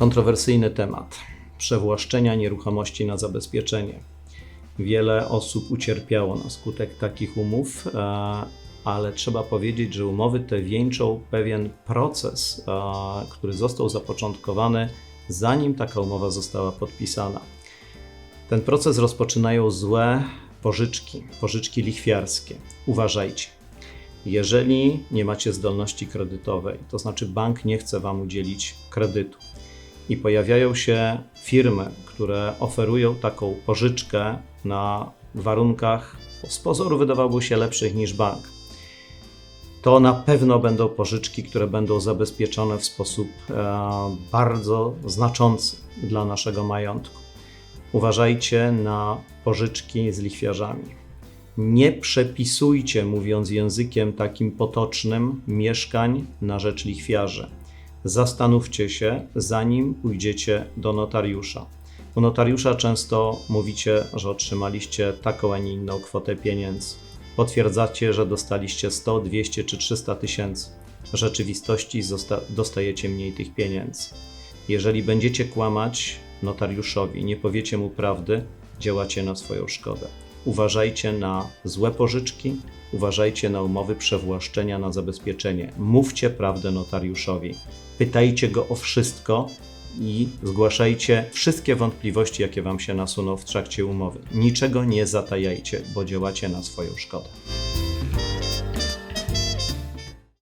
Kontrowersyjny temat przewłaszczenia nieruchomości na zabezpieczenie. Wiele osób ucierpiało na skutek takich umów, e, ale trzeba powiedzieć, że umowy te wieńczą pewien proces, e, który został zapoczątkowany zanim taka umowa została podpisana. Ten proces rozpoczynają złe pożyczki, pożyczki lichwiarskie. Uważajcie. Jeżeli nie macie zdolności kredytowej, to znaczy bank nie chce Wam udzielić kredytu i pojawiają się firmy, które oferują taką pożyczkę na warunkach z pozoru wydawałoby się lepszych niż bank, to na pewno będą pożyczki, które będą zabezpieczone w sposób e, bardzo znaczący dla naszego majątku. Uważajcie na pożyczki z lichwiarzami. Nie przepisujcie, mówiąc językiem takim potocznym, mieszkań na rzecz lichwiarzy. Zastanówcie się, zanim pójdziecie do notariusza. U notariusza często mówicie, że otrzymaliście taką, a nie inną kwotę pieniędzy. Potwierdzacie, że dostaliście 100, 200 czy 300 tysięcy. W rzeczywistości dostajecie mniej tych pieniędzy. Jeżeli będziecie kłamać notariuszowi, nie powiecie mu prawdy, działacie na swoją szkodę. Uważajcie na złe pożyczki, uważajcie na umowy przewłaszczenia na zabezpieczenie. Mówcie prawdę notariuszowi. Pytajcie go o wszystko i zgłaszajcie wszystkie wątpliwości, jakie Wam się nasuną w trakcie umowy. Niczego nie zatajajcie, bo działacie na swoją szkodę.